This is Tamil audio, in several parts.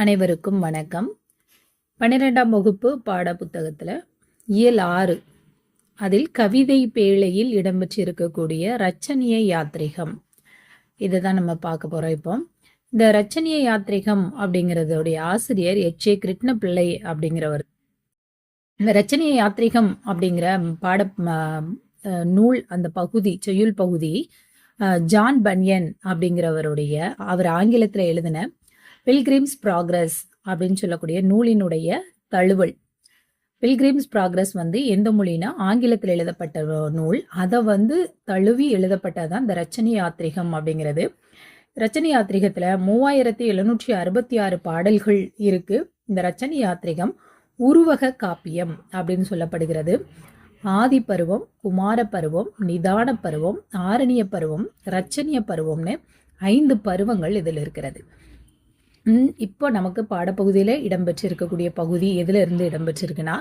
அனைவருக்கும் வணக்கம். பன்னிரெண்டாம் வகுப்பு பாட புத்தகத்தில் இயல் ஆறு. அதில் கவிதை பேழையில் இடம்பெற்றிருக்கக்கூடிய ரச்சனிய யாத்ரிகம் இதை தான் நம்ம பார்க்க போகிறோம் இப்போ. இந்த ரச்சனிய யாத்ரிகம் அப்படிங்கிறதுடைய ஆசிரியர் எச். ஏ. கிருஷ்ணபிள்ளை அப்படிங்கிறவர். இந்த ரச்சனிய யாத்ரிகம் அப்படிங்கிற பாட நூல் அந்த பகுதி செய்யுள் பகுதி ஜான் பன்யன் அப்படிங்கிறவருடைய அவர் ஆங்கிலத்தில் எழுதின பில்கிரிம்ஸ் ப்ராக்ரஸ் அப்படின்னு சொல்லக்கூடிய நூலினுடைய தழுவல். பில்கிரிம்ஸ் ப்ராக்ரஸ் வந்து எந்த மொழினா ஆங்கிலத்தில் எழுதப்பட்ட நூல். அதை வந்து தழுவி எழுதப்பட்டதான் இந்த ரச்சனை யாத்திரிகம் அப்படிங்கிறது. ரச்சனை யாத்திரிகத்தில் மூவாயிரத்தி எழுநூற்றி அறுபத்தி ஆறு பாடல்கள் இருக்கு. இந்த ரச்சனை யாத்திரிகம் உருவக காப்பியம் அப்படின்னு சொல்லப்படுகிறது. ஆதி பருவம் குமார பருவம் நிதான பருவம் ஆரணிய பருவம் ரச்சனிய பருவம்னு ஐந்து பருவங்கள் இதில் இருக்கிறது. இப்போ நமக்கு பாடப்பகுதியில் இடம்பெற்றிருக்கக்கூடிய பகுதி எதில் இருந்து இடம்பெற்றிருக்குன்னா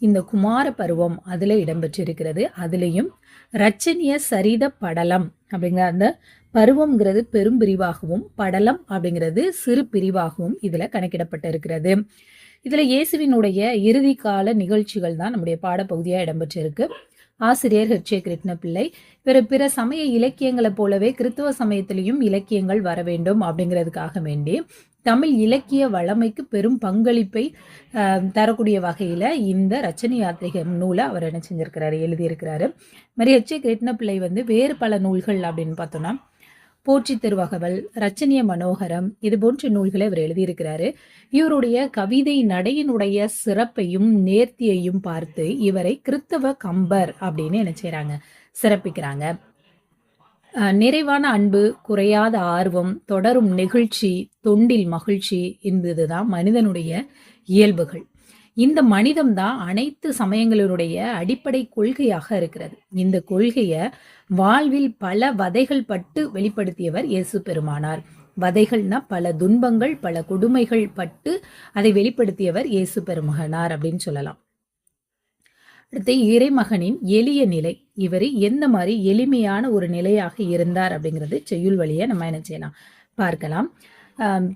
இந்த குமார பருவம் அதில் இடம்பெற்றிருக்கிறது. அதுலேயும் ரச்சனிய சரித படலம் அப்படிங்கிற அந்த பருவம்ங்கிறது பெரும் பிரிவாகவும் படலம் அப்படிங்கிறது சிறு பிரிவாகவும் இதில் கணக்கிடப்பட்டிருக்கிறது. இதில் இயேசுவினுடைய இறுதி கால நிகழ்ச்சிகள் தான் நம்முடைய பாடப்பகுதியாக இடம்பெற்றிருக்கு. ஆசிரியர் ஹெச்ஏ ஏ. கிருஷ்ணபிள்ளை பிற பிற சமய இலக்கியங்களை போலவே கிறித்துவ சமயத்திலையும் இலக்கியங்கள் வர வேண்டும் அப்படிங்கிறதுக்காக வேண்டி தமிழ் இலக்கிய வளமைக்கு பெரும் பங்களிப்பை தரக்கூடிய வகையில் இந்த ரச்சனை யாத்திரைகள் நூலை அவர் என்ன செஞ்சிருக்கிறாரு எழுதியிருக்கிறாரு. மாதிரி ஹெச்ஏ கிருட்ணப்பிள்ளை வந்து வேறு பல நூல்கள் அப்படின்னு பார்த்தோன்னா போற்றி திருவகவல் ரச்சனிய மனோகரம் இது போன்ற நூல்களை அவர் எழுதியிருக்கிறாரு. இவருடைய கவிதை நடையினுடைய சிறப்பையும் நேர்த்தியையும் பார்த்து இவரை கிறித்தவ கம்பர் அப்படின்னு என்ன செய்கிறாங்க சிறப்பிக்கிறாங்க. நிறைவான அன்பு குறையாத ஆர்வம் தொடரும் நெகிழ்ச்சி தொண்டில் மகிழ்ச்சி என்பதுதான் மனிதனுடைய இயல்புகள். இந்த மனிதம் தான் அனைத்து சமயங்களினுடைய அடிப்படை கொள்கையாக இருக்கிறது. இந்த கொள்கையை வாழ்வில் பல வதைகள் பட்டு வெளிப்படுத்தியவர் இயேசு பெருமானார். வதைகள்னா பல துன்பங்கள் பல கொடுமைகள் பட்டு அதை வெளிப்படுத்தியவர் இயேசு பெருமகனார் அப்படின்னு சொல்லலாம். அடுத்து இறைமகனின் எளிய நிலை. இவர் எந்த மாதிரி எளிமையான ஒரு நிலையாக இருந்தார் அப்படிங்கிறது செய்யுள் வழியை நம்ம என்ன செய்யலாம் பார்க்கலாம்.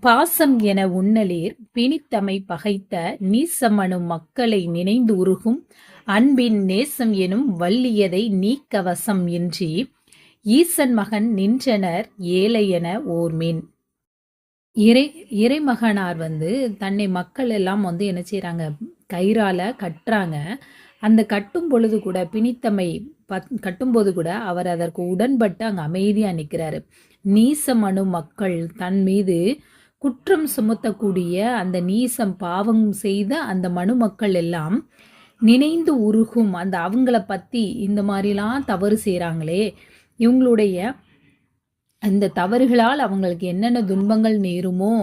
பாசம் என உன்னலீர் பிணித்தமை பகைத்த நீசமனும் மக்களை நினைந்து உருகும் அன்பின் நேசம் எனும் வள்ளியதை நீக்கவசம் இன்றி ஈசன் மகன் நின்றனர் ஏழையென ஓர்மீன். இறை இறைமகனார் வந்து தன்னை மக்கள் எல்லாம் வந்து என்ன செய்கிறாங்க கயிறால கட்டுறாங்க. அந்த கட்டும் பொழுது கூட பிணித்தமை பத் கட்டும்போது கூட அவர் அதற்கு உடன்பட்டு அங்கே அமைதியாக நிற்கிறாரு. நீசமனு மக்கள் தன் மீது குற்றம் சுமத்தக்கூடிய அந்த நீசம் பாவம் செய்த அந்த மனு மக்கள் எல்லாம் நினைந்து உருகும். அந்த அவங்கள பற்றி இந்த மாதிரிலாம் தவறு செய்கிறாங்களே இவங்களுடைய அந்த தவறுகளால் அவங்களுக்கு என்னென்ன துன்பங்கள் நேருமோ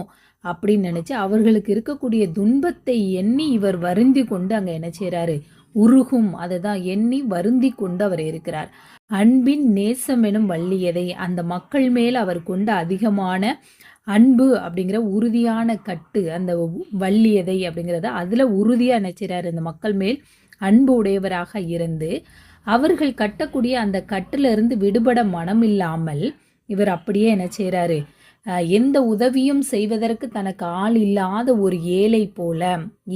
அப்படின்னு நினச்சி அவர்களுக்கு இருக்கக்கூடிய துன்பத்தை எண்ணி இவர் வருந்தி கொண்டு அங்கே என்ன செய்கிறாரு உருகும் அதை தான் எண்ணி வருந்தி கொண்டு அவர் இருக்கிறார். அன்பின் நேசம் எனும் வள்ளியதை அந்த மக்கள் மேல் அவர் கொண்ட அதிகமான அன்பு அப்படிங்கிற உறுதியான கட்டு அந்த வள்ளியதை அப்படிங்கிறத அதில் உறுதியாக நினைச்சிறார். இந்த மக்கள் மேல் அன்பு உடையவராக இருந்து அவர்கள் கட்டக்கூடிய அந்த கட்டிலிருந்து விடுபட மனம் இல்லாமல் இவர் அப்படியே என்ன செய்கிறாரு எந்த உதவியும் செய்வதற்கு தனக்கு ஆள் இல்லாத ஒரு ஏழை போல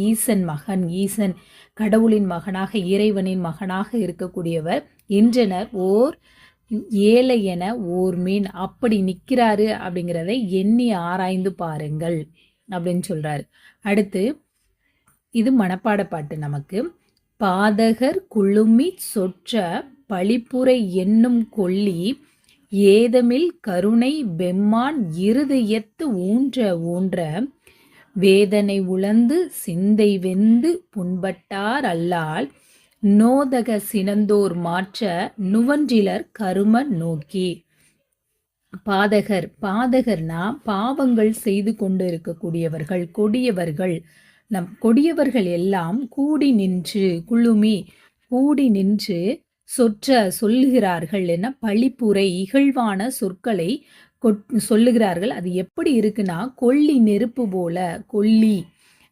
ஈசன் மகன் ஈசன் கடவுளின் மகனாக இறைவனின் மகனாக இருக்கக்கூடியவர். என்றனர் ஓர் ஏழை என ஓர் மீன் அப்படி நிற்கிறாரு அப்படிங்கிறதை எண்ணி ஆராய்ந்து பாருங்கள் அப்படின்னு சொல்றாரு. அடுத்து இது மனப்பாட பாட்டு நமக்கு. பாதகர் குழுமி சொற்ற பழிப்புரை என்னும் கொல்லி ஏதமில் கருணை பெம்மான் இருதயத்து ஊன்ற ஊன்ற வேதனை உழந்து சிந்தை வெந்து புண்பட்டார் அல்லால் நோதக சினந்தோர் மாற்ற நுவன்றிலர் கரும நோக்கி. பாதகர் பாதகர்னா பாவங்கள் செய்து கொண்டு இருக்கக்கூடியவர்கள் கொடியவர்கள். நம் கொடியவர்கள் எல்லாம் கூடி நின்று குழுமி கூடி நின்று சொற்ற சொல்லுகிறார்கள் என பழிப்புரை இகழ்வான சொற்களை சொல்லுகிறார்கள் அது எப்படி இருக்குன்னா கொல்லி நெருப்பு போல கொல்லி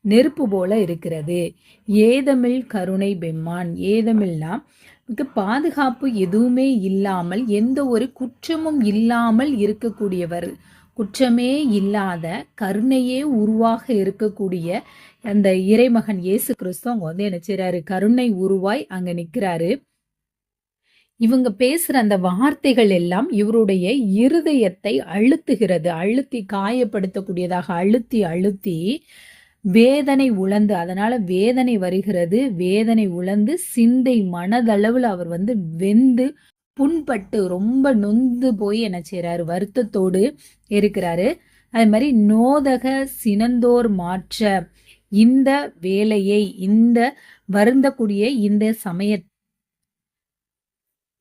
நெருப்பு போல இருக்கிறது. ஏதமிழ் கருணை பெம்மான் ஏதமிழ்னா பாதுகாப்பு எதுவுமே இல்லாமல் எந்த ஒரு குற்றமும் இல்லாமல் இருக்கக்கூடியவர் குற்றமே இல்லாத கருணையே உருவாக இருக்கக்கூடிய அந்த இறைமகன் இயேசு கிறிஸ்து அவங்க வந்து என்ன செய்கிறாரு கருணை உருவாய் அங்கே நிற்கிறாரு இவங்க பேசுற அந்த வார்த்தைகள் எல்லாம் இவருடைய இருதயத்தை அழுத்துகிறது. அழுத்தி காயப்படுத்தக்கூடியதாக அழுத்தி அழுத்தி வேதனை உழந்து அதனால வேதனை வருகிறது. வேதனை உழந்து சிந்தை மனதளவில் அவர் வந்து வெந்து புண்பட்டு ரொம்ப நொந்து போய் என்ன செய்கிறாரு வருத்தத்தோடு இருக்கிறாரு. அது மாதிரி நோதக சினந்தோர் மாற்ற இந்த வேலையை இந்த வருந்தக்கூடிய இந்த சமய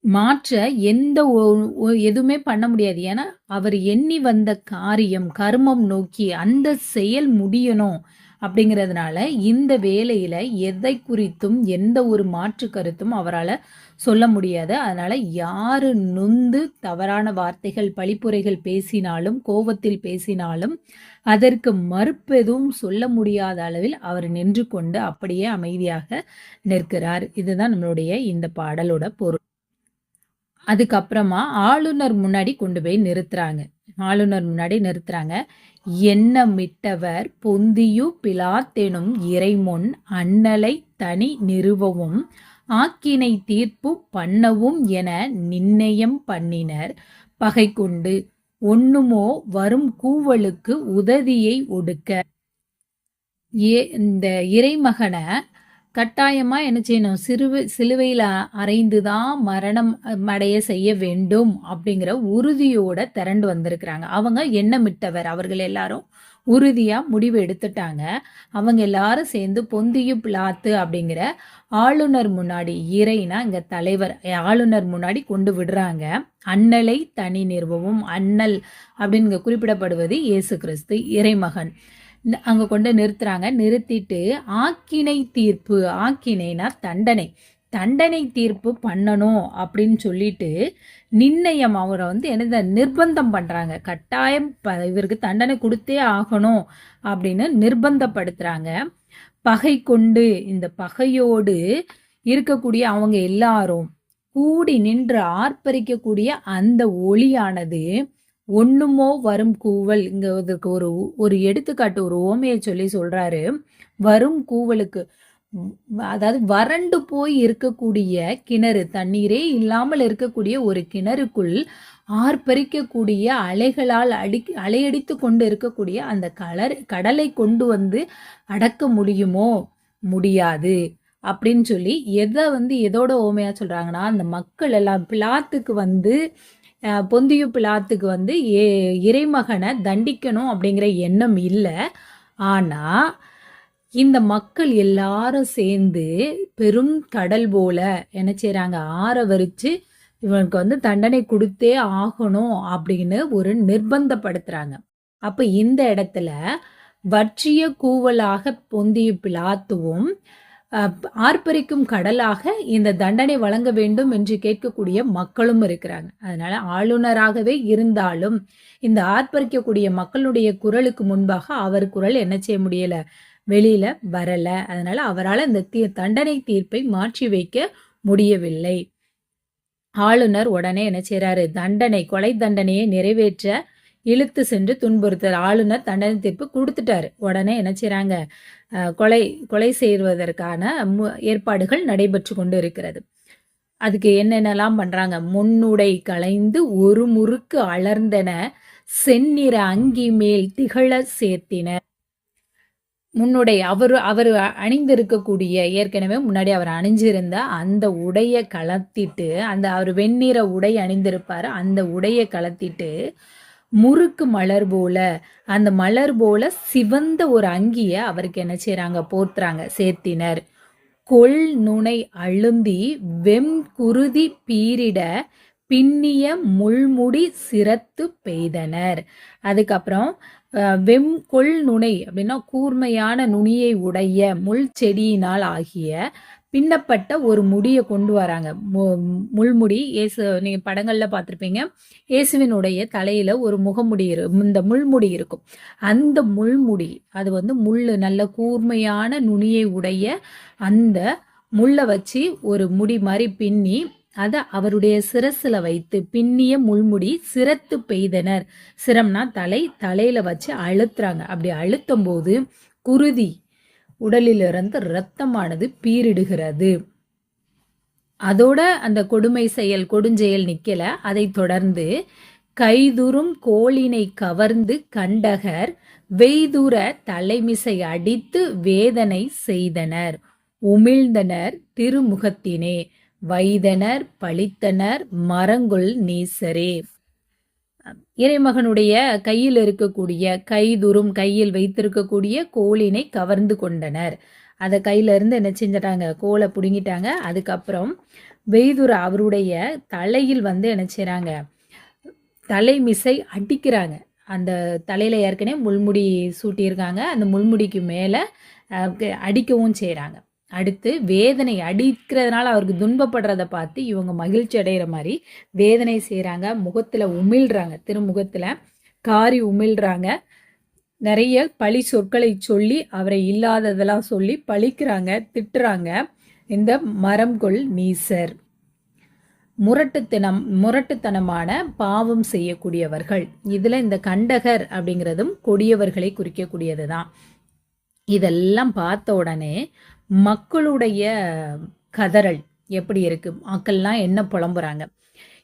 மாற்ற எந்த ஒ- ஒ- எதுவுமே பண்ண முடியாது. ஏன்னா அவர் எண்ணி வந்த காரியம் கர்மம் நோக்கி அந்த செயல் முடியணும் அப்படிங்கிறதுனால இந்த வேலையில எதை குறித்தும் எந்த ஒரு மாற்று கருத்தும் அவரால் சொல்ல முடியாது. அதனால யாரு நொந்து தவறான வார்த்தைகள் பழிப்புரைகள் பேசினாலும் கோபத்தில் பேசினாலும் அதற்கு மறுப்பெதுவும் சொல்ல முடியாத அளவில் அவர் நின்று கொண்டு அப்படியே அமைதியாக நிற்கிறார். இதுதான் நம்மளுடைய இந்த பாடலோட பொருள். அதுக்கப்புறமா ஆளுநர் முன்னாடி கொண்டு போய் நிறுத்துறாங்க. ஆளுநர் முன்னாடி நிறுத்துறாங்க. எண்ணமிட்டவர் பொந்தியு பிலாத்தெனும் இறைமுன் அண்ணலை தனி நிறுவவும் ஆக்கினை தீர்ப்பு பண்ணவும் என நிர்ணயம் பண்ணினர். பகை கொண்டு ஒண்ணுமோ வரும் கூவலுக்கு உதவியை ஒடுக்க. ஏ இந்த இறைமகனை கட்டாயமா என்ன செய்யணும்? சிறுவை சிலுவையில் அறைந்து தான் மரணம் அடைய செய்ய வேண்டும் அப்படிங்கிற உறுதியோட திரண்டு வந்திருக்கிறாங்க. அவங்க எண்ணமிட்டவர். அவர்கள் எல்லாரும் உறுதியா முடிவு எடுத்துட்டாங்க. அவங்க எல்லாரும் சேர்ந்து பொந்தியு பிளாத்து அப்படிங்கிற ஆளுநர் முன்னாடி இறைனா இங்க தலைவர் ஆளுநர் முன்னாடி கொண்டு விடுறாங்க. அண்ணலை தனி நிறுவவும் அண்ணல் அப்படிங்க குறிப்பிடப்படுவது இயேசு கிறிஸ்து இறைமகன். அங்கே கொண்டு நிறுத்துறாங்க. நிறுத்திட்டு ஆக்கினை தீர்ப்பு. ஆக்கினைனா தண்டனை. தண்டனை தீர்ப்பு பண்ணணும் அப்படின்னு சொல்லிட்டு நிர்ணயம் அவரை வந்து என்னது நிர்பந்தம் பண்ணுறாங்க கட்டாயம் இவருக்கு தண்டனை கொடுத்தே ஆகணும் அப்படின்னு நிர்பந்தப்படுத்துறாங்க. பகை கொண்டு இந்த பகையோடு இருக்கக்கூடிய அவங்க எல்லாரும் கூடி நின்று ஆர்ப்பரிக்கக்கூடிய அந்த ஒளியானது ஒண்ணுமோ வரும் கூவல் இங்க இதுக்கு ஒரு ஒரு எடுத்துக்காட்டு ஒரு ஓமையை சொல்லி சொல்றாரு. வரும் கூவலுக்கு அதாவது வறண்டு போய் இருக்கக்கூடிய கிணறு தண்ணீரே இல்லாமல் இருக்கக்கூடிய ஒரு கிணறுக்குள் ஆர்ப்பரிக்கக்கூடிய அலைகளால் அடி அலையடித்து கொண்டு இருக்கக்கூடிய அந்த கலர் கடலை கொண்டு வந்து அடக்க முடியுமோ? முடியாது. அப்படின்னு சொல்லி எதை வந்து எதோட ஓமையா சொல்றாங்கன்னா அந்த மக்கள் எல்லாம் பிளாத்துக்கு வந்து பொந்தியு பிளாத்துக்கு வந்து ஏ இறைமகனை தண்டிக்கணும் அப்படிங்கிற எண்ணம் இல்லை. ஆனால் இந்த மக்கள் எல்லாரும் சேர்ந்து பெரும் கடல் போல என்ன செய்கிறாங்க ஆற வரித்து இவனுக்கு வந்து தண்டனை கொடுத்தே ஆகணும் அப்படின்னு ஒரு நிர்பந்தப்படுத்துகிறாங்க அப்போ இந்த இடத்துல வற்றிய கூவலாக பொந்திய பிளாத்துவும் ஆர்ப்பரிக்கும் கடலாக இந்த தண்டனை வழங்க வேண்டும் என்று கேட்கக்கூடிய மக்களும் இருக்கிறாங்க. அதனால ஆளுநராகவே இருந்தாலும் இந்த ஆர்ப்பரிக்கக்கூடிய மக்களுடைய குரலுக்கு முன்பாக அவர் குரல் என்ன செய்ய முடியல வெளியில வரல. அதனால அவரால் இந்த தீ தண்டனை தீர்ப்பை மாற்றி வைக்க முடியவில்லை. ஆளுநர் உடனே என்ன செய்கிறாரு தண்டனை கொலை தண்டனையை நிறைவேற்ற இழுத்து சென்று துன்புறுத்தல் ஆளுநர் தண்டனை தீர்ப்பு கொடுத்துட்டாரு. உடனே என்ன செய்கிறாங்க கொலை கொலை செய்வதற்கான மு- ஏற்பாடுகள் நடைபெற்று கொண்டு இருக்கிறது அதுக்கு என்னென்னலாம் பண்றாங்க? முன்னுடை களைந்து ஒரு முறுக்கு அலர்ந்தன செந்நிற அங்கி மேல் திகழ சேர்த்தினர் முன்னுடை அவர் அவர் அணிந்திருக்கக்கூடிய ஏற்கனவே முன்னாடி அவர் அணிஞ்சிருந்த அந்த உடையை கலத்திட்டு அந்த அவர் வெண்ணிற உடை அணிந்திருப்பார். அந்த உடையை கலத்திட்டு முறுக்கு மலர் போல. அந்த மலர் போல சிவந்த ஒரு அங்கியை அவருக்கு என்ன செய்கிறாங்க போர்த்துறாங்க சேர்த்தினர். கொள் நுனை அழுந்தி வெம் குருதி பீரிட பின்னிய முள்முடி சிரத்து பெய்தனர். அதுக்கப்புறம் வெம் கொள் நுனை அப்படின்னா கூர்மையான நுனியை உடைய முள் செடியினால் ஆகிய பின்னப்பட்ட ஒரு முடியை கொண்டு வராங்க. மு- முள்முடி இயேசு நீங்க படங்கள்ல பார்த்துருப்பீங்க. இயேசுவினுடைய தலையில ஒரு முகமுடி இரு இந்த முள்முடி இருக்கும். அந்த முள்முடி அது வந்து முள்ளு நல்ல கூர்மையான நுனியை உடைய அந்த முள்ளை வச்சு ஒரு முடி மாதிரி பின்னி அதை அவருடைய சிரசில் வைத்து பின்னிய முள்முடி சிரத்து பெய்தனர். சிரம்னா தலை தலையில வச்சு அழுத்துறாங்க. அப்படி அழுத்தும் போது குருதி உடலிலிருந்து இரத்தமானது பீரிடுகிறது. அதோட அந்த கொடுமை செயல் கொடுஞ்செயல் நிக்கல. அதை தொடர்ந்து கைதுறும் கோளினை கவர்ந்து கண்டகர் வெய்துர தலைமிசை அடித்து வேதனை செய்தனர். உமிழ்ந்தனர் திருமுகத்தினே. வைதனர் பழித்தனர் மரங்குள் நீசரே. இறைமகனுடைய கையில் இருக்கக்கூடிய கைதுரும் கையில் வைத்திருக்கக்கூடிய கோலினை கவர்ந்து கொண்டனர். அதை கையிலேருந்து என்ன செஞ்சிட்டாங்க? கோலை பிடுங்கிட்டாங்க. அதுக்கப்புறம் வெய்துர அவருடைய தலையில் வந்து என்ன தலை தலைமிசை அடிக்கிறாங்க. அந்த தலையில் ஏற்கனவே முள்முடி சூட்டியிருக்காங்க. அந்த முள்முடிக்கு மேலே அடிக்கவும் செய்கிறாங்க அடுத்து வேதனை அடிக்கிறதுனால அவருக்கு துன்பப்படுறத பார்த்து இவங்க மகிழ்ச்சி அடைகிற மாதிரி வேதனை செய்கிறாங்க முகத்தில் உமிழ்றாங்க திருமுகத்தில் காரி உமிழ்றாங்க. நிறைய பழி சொற்களை சொல்லி அவரை இல்லாததெல்லாம் சொல்லி பழிக்கிறாங்க திட்டுறாங்க. இந்த மரம்கொள் நீசர் முரட்டுத்தனம் முரட்டுத்தனமான பாவம் செய்யக்கூடியவர்கள். இதில் இந்த கண்டகர் அப்படிங்கிறதும் கொடியவர்களை குறிக்கக்கூடியது தான் இதெல்லாம் பார்த்த உடனே மக்களுடைய கதறல் எப்படி இருக்கு? மக்கள்லாம் என்ன புலம்புறாங்க?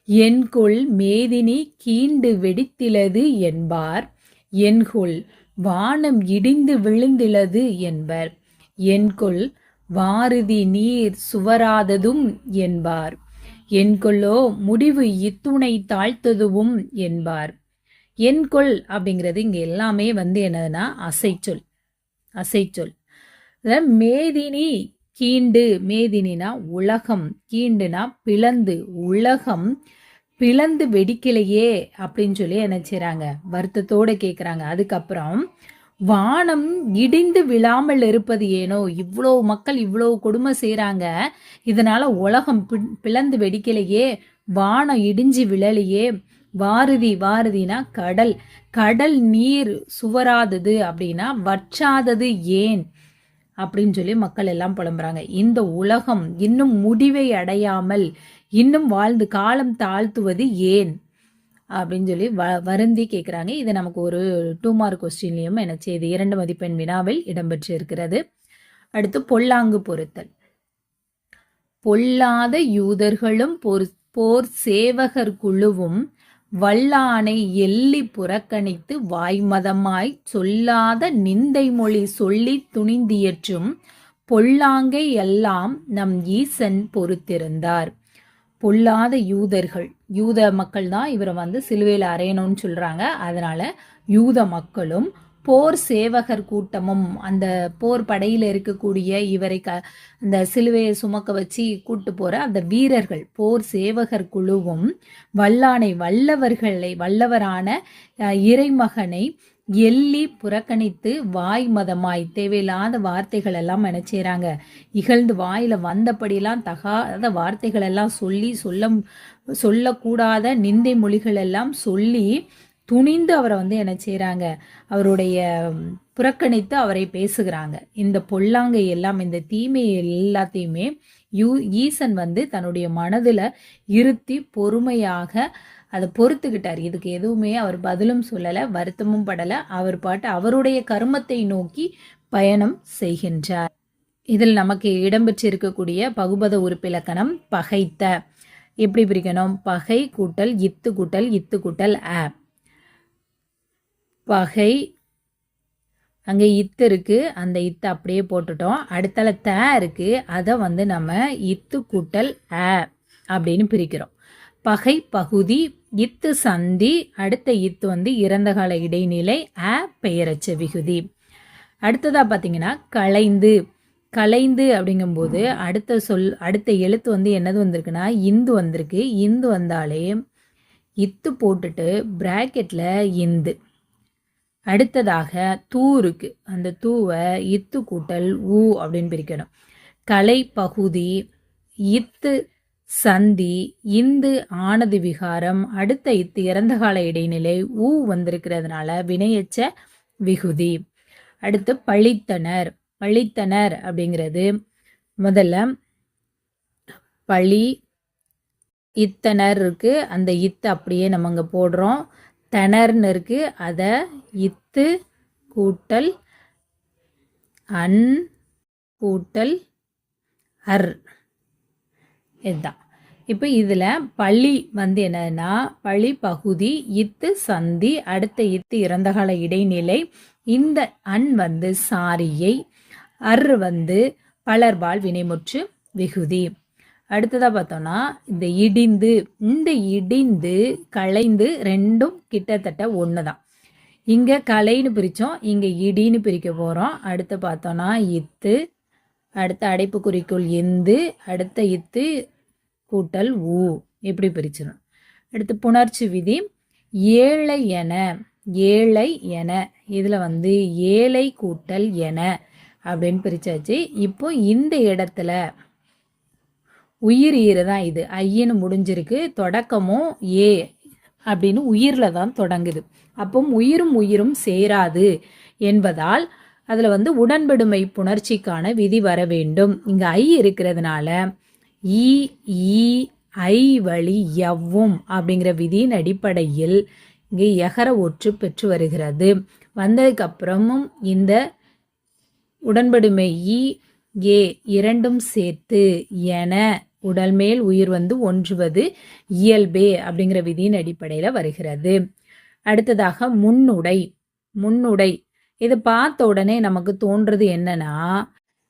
என்குள் மேதினி கீண்டு வெடித்திலது என்பார். என்குள் வானம் இடிந்து விழுந்திலது என்பர். என்குள் வாருதி நீர் சுவராததும் என்பார். என்கொள்ளோ முடிவு இத்துணை தாழ்த்ததுவும் என்பார். என்கொள் அப்படிங்கிறது இங்கே எல்லாமே வந்து என்னதுன்னா அசைச்சொல். அசைச்சொல். மேதினி கீண்டு மேதினா உலகம் கீண்டுனா பிளந்து உலகம் பிளந்து வெடிக்கலையே அப்படின்னு சொல்லி என்ன செய்கிறாங்க வருத்தத்தோட கேட்குறாங்க அதுக்கப்புறம் வானம் இடிந்து விழாமல் இருப்பது ஏனோ? இவ்வளோ மக்கள் இவ்வளோ கொடுமை செய்கிறாங்க இதனால உலகம் பிளந்து வெடிக்கலையே. வானம் இடிஞ்சு விழலையே. வாரதி வாரதினா கடல். கடல் நீர் சுவராதது அப்படின்னா வற்றாதது ஏன்? அப்படின்னு சொல்லி மக்கள் எல்லாம் புலம்புறாங்க. இந்த உலகம் இன்னும் முடிவை அடையாமல் இன்னும் வாழ்ந்து காலம் தாழ்த்துவது ஏன்? அப்படின்னு சொல்லி வ வருந்தி கேட்குறாங்க இது நமக்கு ஒரு டூ மார்க் கொஸ்டின்லையும் என்ன செய்து இரண்டு மதிப்பெண் வினாவில் இடம்பெற்று இருக்கிறது அடுத்து பொல்லாங்கு பொருத்தல். பொல்லாத யூதர்களும் போர் போர் சேவகர் குழுவும் வல்லானை எள்ளி புறக்கணித்து வாய்மதமாய் சொல்லாத நிந்தை மொழி சொல்லி துணிந்தியற்றும் பொல்லாங்கை எல்லாம் நம் ஈசன் பொறுத்திருந்தார். பொல்லாத யூதர்கள் யூத மக்கள் தான் இவரை வந்து சிலுவையில் அறையணும்னு சொல்கிறாங்க அதனால் யூத மக்களும் போர் சேவகர் கூட்டமும் அந்த போர் படையில் இருக்கக்கூடிய இவரை க அந்த சிலுவையை சுமக்க வச்சு கூட்டு போகிற அந்த வீரர்கள் போர் சேவகர் குழுவும் வல்லானை வல்லவர்களை வல்லவரான இறைமகனை எள்ளி புறக்கணித்து வாய் மதமாய் தேவையில்லாத வார்த்தைகள் எல்லாம் நினைச்சேறாங்க இகழ்ந்து வாயில வந்தபடியெல்லாம் தகாத வார்த்தைகள் எல்லாம் சொல்லி சொல்ல சொல்லக்கூடாத நிந்தை மொழிகள் எல்லாம் சொல்லி துணிந்து அவரை வந்து என்ன செய்கிறாங்க அவருடைய புறக்கணித்து அவரை பேசுகிறாங்க. இந்த பொல்லாங்கை எல்லாம் இந்த தீமை எல்லாத்தையுமே யூ ஈசன் வந்து தன்னுடைய மனதில் இருத்தி பொறுமையாக அதை பொறுத்துக்கிட்டார். இதுக்கு எதுவுமே அவர் பதிலும் சொல்லலை வருத்தமும் படலை. அவர் பாட்டு அவருடைய கருமத்தை நோக்கி பயணம் செய்கின்றார். இதில் நமக்கு இடம்பெற்றிருக்கக்கூடிய பகுபத உறுப்பிலக்கணம் பகைத்த. எப்படி பிரிக்கணும்? பகை கூட்டல் இத்து கூட்டல் இத்து கூட்டல் ஆப் பகை அங்கே இத்து இருக்குது அந்த இத்து அப்படியே போட்டுட்டோம். அடுத்தால த இருக்குது அதை வந்து நம்ம இத்து கூட்டல் அ அப்படின்னு பிரிக்கிறோம். பகை பகுதி இத்து சந்தி அடுத்த இத்து வந்து இறந்தகால இடைநிலை அ பெயரச்ச விகுதி. அடுத்ததாக பார்த்தீங்கன்னா கலைந்து கலைந்து அப்படிங்கும்போது அடுத்த சொல் அடுத்த எழுத்து வந்து என்னது வந்திருக்குன்னா இந்து வந்திருக்கு. இந்து வந்தாலே இத்து போட்டுட்டு பிராக்கெட்டில் இந்து. அடுத்ததாக தூ இருக்கு அந்த தூவை இத்து கூட்டல் ஊ அப்படின்னு பிரிக்கணும். கலை பகுதி இத்து சந்தி இந்து ஆனது விகாரம் அடுத்த இத்து இறந்த கால இடைநிலை ஊ வந்திருக்கிறதுனால வினையச்ச விகுதி. அடுத்து பழித்தனர் பழித்தனர் அப்படிங்கிறது முதல்ல பழி இத்தனர் இருக்கு அந்த இத்து அப்படியே நம்ம இங்கே போடுறோம். தணர்னு இருக்கு. அதை இத்து கூட்டல் அன் கூட்டல் அர். இதுதான். இப்போ இதில் பள்ளி வந்து என்னன்னா பள்ளி பகுதி இத்து சந்தி அடுத்த இத்து இறந்தகால இடைநிலை. இந்த அன் வந்து சாரியை அர் வந்து பலர்பால் வினைமுற்று விகுதி. அடுத்ததாக பார்த்தோம்னா இந்த இடிந்து இந்த இடிந்து களைந்து ரெண்டும் கிட்டத்தட்ட ஒன்று தான் இங்கே கலைன்னு பிரித்தோம் இங்கே இடின்னு பிரிக்க போகிறோம் அடுத்து பார்த்தோன்னா இத்து அடுத்த அடைப்புக்குறிக்குள் எந்து அடுத்த இத்து கூட்டல் ஊ இப்படி பிரிச்சிடும் அடுத்து புணர்ச்சி விதி ஏழை என ஏழை என இதில் வந்து ஏழை கூட்டல் என அப்படின்னு பிரித்தாச்சு இப்போ இந்த இடத்துல உயிர் ஈறு தான் இது. ஐயன்னு முடிஞ்சிருக்கு தொடக்கமும் ஏ அப்படின்னு உயிரில் தான் தொடங்குது. அப்போ உயிரும் உயிரும் சேராது என்பதால் அதில் வந்து உடன்படுமை புணர்ச்சிக்கான விதி வர வேண்டும். இங்கே ஐ இருக்கிறதுனால ஈ ஈ ஐ வழி எவ்வும் அப்படிங்கிற விதியின் அடிப்படையில் இங்கே எகர ஒற்று பெற்று வருகிறது. வந்ததுக்கப்புறமும் இந்த உடன்படுமை ஈ ஏ இரண்டும் சேர்த்து என உடல் மேல் உயிர் வந்து ஒன்றுவது இயல்பே அப்படிங்கிற விதியின் அடிப்படையில் வருகிறது. அடுத்ததாக முன்னுடை முன்னுடை. இது பார்த்த உடனே நமக்கு தோன்றது என்னன்னா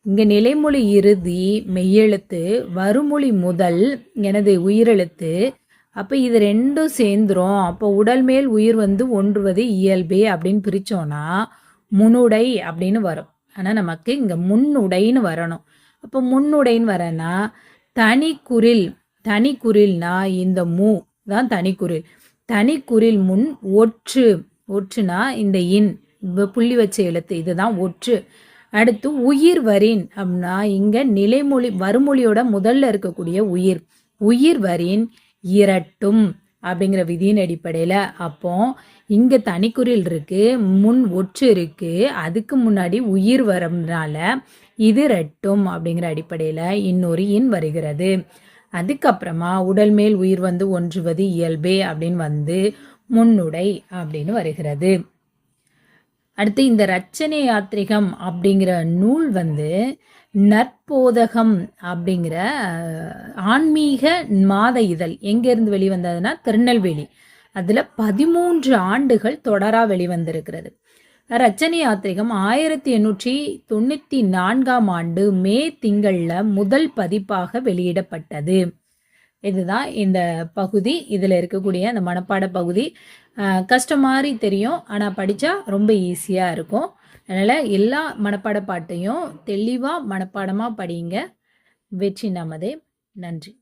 இங்கே நிலைமொழி இறுதி மெய்யெழுத்து வருமொழி முதல் எனது உயிரெழுத்து. அப்போ இது ரெண்டும் சேர்ந்துரும். அப்போ உடல் மேல் உயிர் வந்து ஒன்றுவது இயல்பே அப்படின்னு பிரித்தோன்னா முன்னுடை அப்படின்னு வரும். ஆனால் நமக்கு இங்கே முன்னுடைன்னு வரணும். அப்போ முன்னுடைன்னு வரேன்னா தனிக்குரில் தனிக்குரில்னா இந்த மூ தான் தனிக்குறில் தனிக்குரில் முன் ஒற்று ஒற்றுனா இந்த இன் புள்ளி வச்ச எழுத்து இதுதான் ஒற்று. அடுத்து உயிர் வரின் அப்படின்னா இங்க நிலைமொழி வறுமொழியோட முதல்ல இருக்கக்கூடிய உயிர். உயிர் வரின் இரட்டும் அப்படிங்கிற விதியின் அடிப்படையில் அப்போ இங்கே தனிக்குறில் இருக்கு முன் ஒற்று இருக்கு அதுக்கு முன்னாடி உயிர் வரம்னால இது ரெட்டும் அப்படிங்கிற அடிப்படையில் இன்னொரு இன் வருகிறது. அதுக்கப்புறமா உடல் மேல் உயிர் வந்து ஒன்றுவது இயல்பே அப்படின்னு வந்து முன்னுடை அப்படின்னு வருகிறது. அடுத்து இந்த ரச்சனை யாத்திரிகம் அப்படிங்கிற நூல் வந்து நற்போதகம் அப்படிங்கிற ஆன்மீக மாத இதழ். எங்கேருந்து வெளிவந்ததுன்னா திருநெல்வேலி. அதில் பதிமூன்று ஆண்டுகள் தொடராக வெளிவந்திருக்கிறது. ரச்சனை யாத்திரிகம் ஆயிரத்தி எண்ணூற்றி தொண்ணூற்றி நான்காம் ஆண்டு மே திங்களில் முதல் பதிப்பாக வெளியிடப்பட்டது. இதுதான் இந்த பகுதி. இதில் இருக்கக்கூடிய அந்த மனப்பாட பகுதி. கஷ்டம் மாதிரி தெரியும் ஆனால் படித்தா ரொம்ப ஈஸியாக இருக்கும். அதனால் எல்லா மனப்பாட பாட்டையும் தெளிவாக மனப்பாடமாக படிங்க. வெற்றி நமதே. நன்றி.